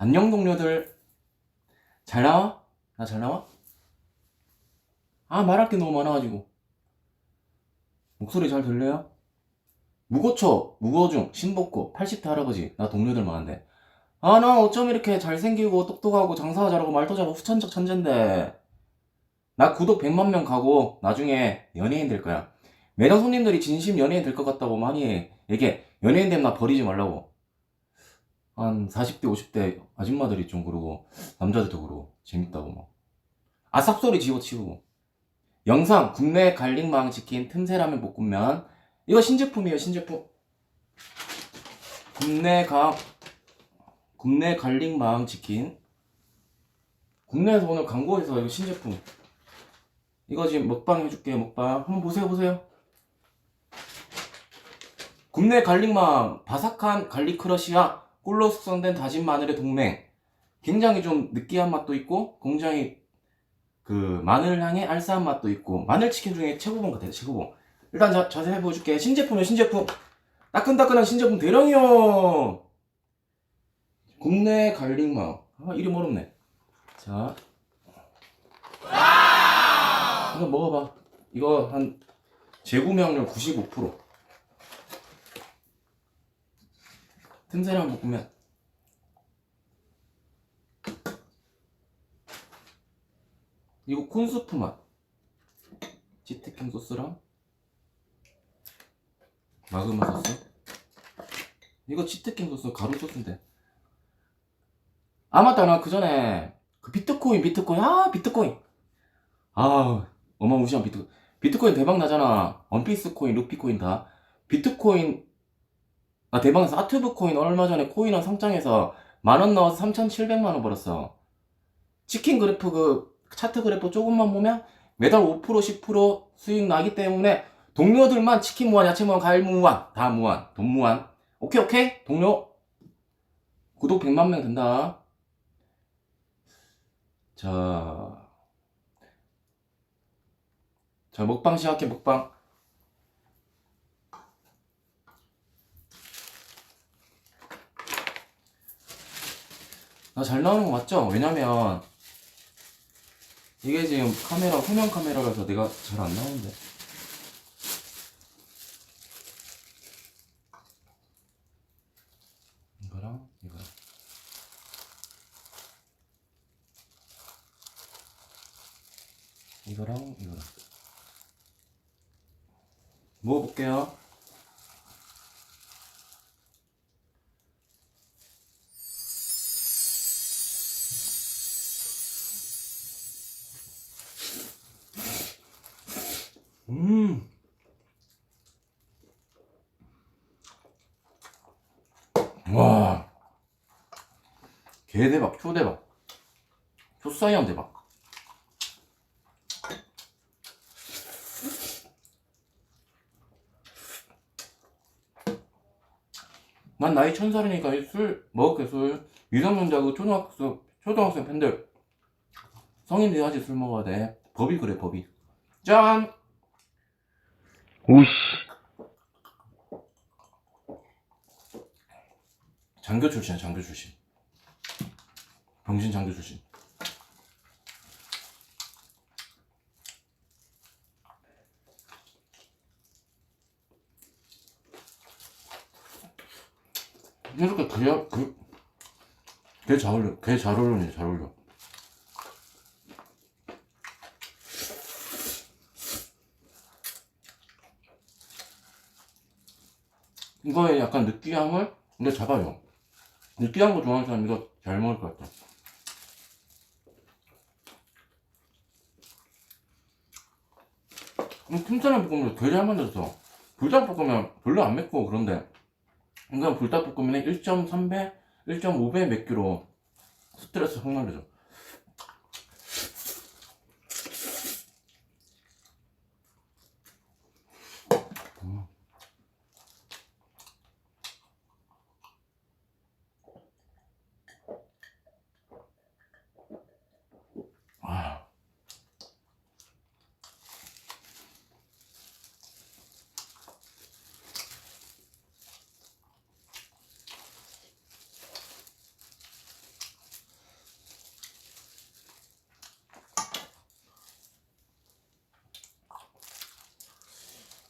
안녕 동료들. 잘 나와? 나 잘 나와? 아 말할 게 너무 많아가지고. 목소리 잘 들려요? 무고초, 무거중, 신복고, 80대 할아버지. 나 동료들 많은데. 아 나 어쩜 이렇게 잘생기고 똑똑하고 장사가 잘하고 말도 잘하고 후천적 천재인데. 나 구독 100만 명 가고 나중에 연예인 될 거야. 매장 손님들이 진심 연예인 될 것 같다고 많이 얘기해. 연예인 되면 나 버리지 말라고 한 40대 50대 아줌마들이 좀 그러고 남자들도 그러고 재밌다고 막. 아삽소리 집어치우고. 영상 국내 갈릭망 치킨 틈새라면 볶음면. 이거 신제품이에요 신제품. 국내 가 국내 갈릭망 치킨. 국내에서 오늘 광고해서 이거 신제품. 이거 지금 먹방 해줄게요 먹방. 한번 보세요 보세요. 국내 갈릭망 바삭한 갈릭 크러쉬와 꿀로 숙성된 다진 마늘의 동맹. 굉장히 좀 느끼한 맛도 있고 굉장히 그 마늘 향의 알싸한 맛도 있고 마늘 치킨 중에 최고봉 같아요 최고봉. 일단 자, 자세히 보여줄게. 신제품이요 신제품. 따끈따끈한 신제품 대령이요! 국내 갈릭망 아 이름 어렵네. 자. 이거 먹어봐. 이거 한 재구매확률 95% 틈새랑 볶으면. 이거 콘스프 맛. 치트킨 소스랑 마그마 소스. 이거 치트킨 소스 가루 소스인데. 아 맞다. 나 그 전에 그 비트코인 비트코인. 아 비트코인. 아 어마무시한 비트코인 비트코인 대박 나잖아. 원피스 코인 루피 코인 다. 비트코인 아 대박나서 아트브 코인 얼마 전에 코인원 상장해서 만 원 넣어서 3,700만 원 벌었어. 치킨 그래프 그 차트 그래프 조금만 보면 매달 5% 10% 수익 나기 때문에 동료들만 치킨 무한 야채 무한 과일 무한 다 무한 돈 무한. 오케이 오케이 동료. 구독 100만 명 된다. 자, 자 먹방 시작해 먹방 나 잘 나오는 거 맞죠? 왜냐면 이게 지금 카메라 후면 카메라라서 내가 잘 안 나오는데. 이거랑 이거랑. 이거랑 이거랑. 먹어볼게요 와. 개 대박, 초 대박. 초사이언 대박. 난 나이 천 살이니까 이술 먹을게 술. 미성년자 그 초등학생 초등학생 팬들 성인 돼야지 술 먹어야 돼. 법이 그래 법이. 짠. 우씨. 장교 출신이야, 장교 출신. 병신 장교 출신. 이렇게 그야 그, 걔잘 어울려, 걔잘 어울리네, 잘 어울려. 이거에 약간 느끼함을 근데 잡아요. 느끼한 거 좋아하는 사람 이거 잘 먹을 것 같아. 음, 틈새랑 볶음면 되게 잘 만들었어. 불닭볶음면 별로 안 맵고 그런데 이건 불닭볶음면에 1.3배, 1.5배 맵기로 스트레스 확 날려줘.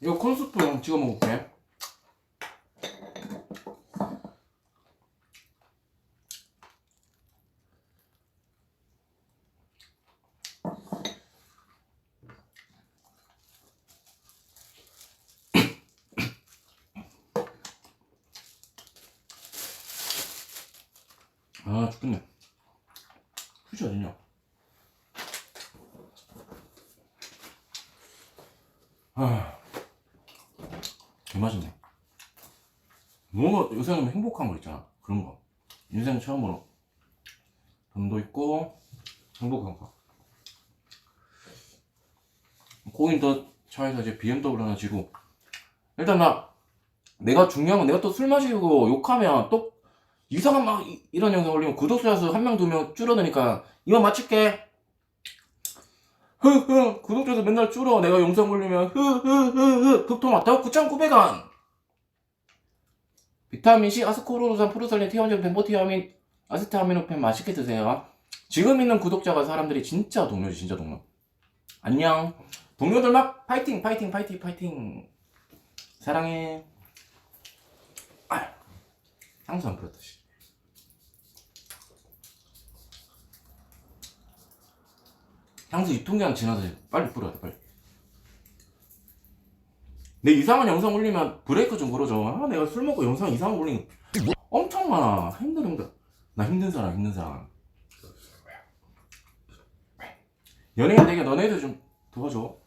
이거 콘스프 형 찍어 먹을게. 아 죽겠네. 휴지 어딨냐? 아, 개맛있네. 너무 요새는 행복한 거 있잖아. 그런 거. 인생 처음으로 돈도 있고 행복한 거. 고인도 차에서 이제 BMW 하나 지고 일단 나 내가 중요한 건 내가 또 술 마시고 욕하면 또 이상한 막 이- 이런 영상 올리면 구독자 수 한 명 두 명 줄어드니까 이만 마칠게. 흐흐 구독자 수 맨날 줄어. 내가 영상 올리면 흐흐흐흐 흑토마토 9,900원. 비타민C 아스코르산 프루살린 티원젠 벤보티아민 아세트아미노펜 맛있게 드세요. 지금 있는 구독자가 사람들이 진짜 동료지 진짜 동료. 안녕. 동료들 막 파이팅 파이팅 파이팅 파이팅. 사랑해. 아 향수 안 뿌렸다 씨. 향수 유통기한 지나서 빨리 뿌려야 돼 빨리. 내 이상한 영상 올리면 브레이크 좀 걸어줘. 아 내가 술 먹고 영상 이상한 거 올리는 거 엄청 많아. 힘들어 힘들어. 나 힘든 사람 힘든 사람. 연예인 되게 너네들 좀 도와줘. 야.